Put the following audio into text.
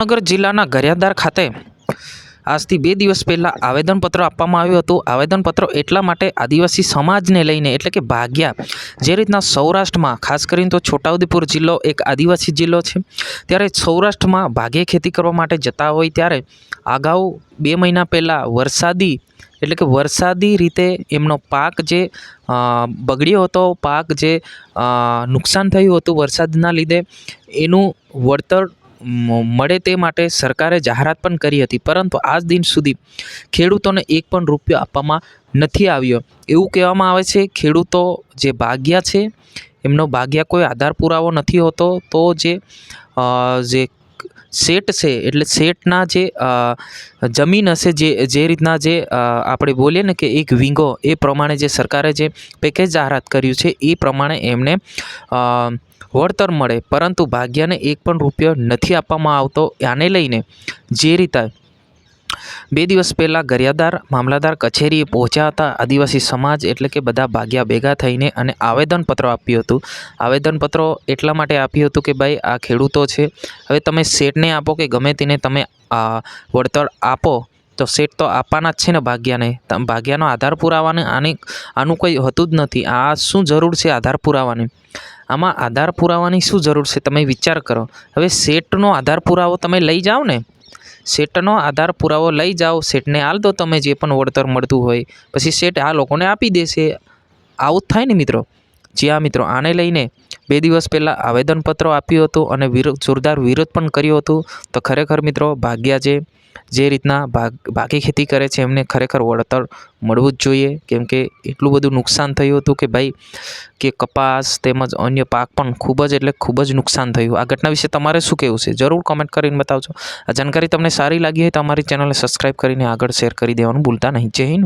ભાવનગર જિલ્લાના ગરિયાદાર ખાતે આજથી બે દિવસ પહેલાં આવેદનપત્ર આપવામાં આવ્યું હતું. આવેદનપત્ર એટલા માટે આદિવાસી સમાજને લઈને એટલે કે ભાગ્યા જે રીતના સૌરાષ્ટ્રમાં, ખાસ કરીને તો છોટાઉદેપુર જિલ્લો એક આદિવાસી જિલ્લો છે, ત્યારે સૌરાષ્ટ્રમાં ભાગે ખેતી કરવા માટે જતા હોય ત્યારે અગાઉ બે મહિના પહેલાં વરસાદી એટલે કે વરસાદી રીતે એમનો પાક જે બગડ્યો હતો, પાક જે નુકસાન થયું હતું વરસાદના લીધે એનું વળતર મળે તે માટે સરકારે જાહેરાત પણ કરી હતી. પરંતુ આજ દિન સુધી ખેડૂતોને એક પણ રૂપિયો આપવામાં નથી આવ્યો. એવું કહેવામાં આવે છે ખેડૂતો જે ભાગ્યા છે એમનો ભાગ્યા કોઈ આધાર પુરાવો નથી હોતો તો જે અ, શેઠ છે, એટલે સેટના જે જમીન હશે જે જે રીતના જે આપણે બોલીએ ને કે એક વિંગો, એ પ્રમાણે જે સરકારે જે પેકેજ જાહેરાત કર્યું છે, એ પ્રમાણે એમને વળતર મળે. પરંતુ ભાગ્યને એક પણ રૂપિયો નથી આપવામાં આવતો. આને લઈને જે રીતે બે દિવસ પહેલાં ગરિયાદાર, મામલાદાર કચેરીએ પહોંચ્યા હતા. આદિવાસી સમાજ એટલે કે બધા ભાગ્યા ભેગા થઈને અને આવેદનપત્ર આપ્યું હતું. આવેદનપત્રો એટલા માટે આપ્યું હતું કે ભાઈ, આ ખેડૂતો છે. હવે તમે શેઠને આપો કે ગમે તેને તમે વળતર આપો, તો સેટ તો આપવાના જ છે ને ભાગ્યાને. ભાગ્યાનો આધાર પુરાવાને આની, આનું કંઈ હોતું જ નથી. આ શું જરૂર છે આધાર પુરાવાની? આમાં આધાર પુરાવાની શું જરૂર છે તમે વિચાર કરો. હવે સેટનો આધાર પુરાવો તમે લઈ જાઓ ને શેઠનો આધાર પુરાવો લઈ જાઓ. શેઠને આલ દો તમે જે પણ વળતર મળતું હોય. પછી શેઠ આ લોકોને આપી દેશે. આવું જ થાય ને મિત્રો. જી હા મિત્રો આને લઈને બે દિવસ પહેલાં આવેદનપત્ર આપ્યું હતું અને વિરોધ જોરદાર વિરોધ પણ કર્યો હતો. તો ખરેખર મિત્રો, ભાગ્યા જે જે રીતના ભાગ ભાગી ખેતી કરે છે, એમને ખરેખર વળતર મળવું જ જોઈએ. કેમ કે એટલું બધું નુકસાન થયું હતું કે ભાઈ, કે કપાસ તેમજ અન્ય પાક પણ ખૂબ જ, એટલે ખૂબ જ નુકસાન થયું. આ ઘટના વિશે તમારે શું કહેવું છે? જરૂર કોમેન્ટ કરીને બતાવજો. આ જાણકારી તમને સારી લાગી હોય તો અમારી ચેનલને સબસ્ક્રાઈબ કરીને આગળ શેર કરી દેવાનું ભૂલતા નહીં. જય હિન્દ.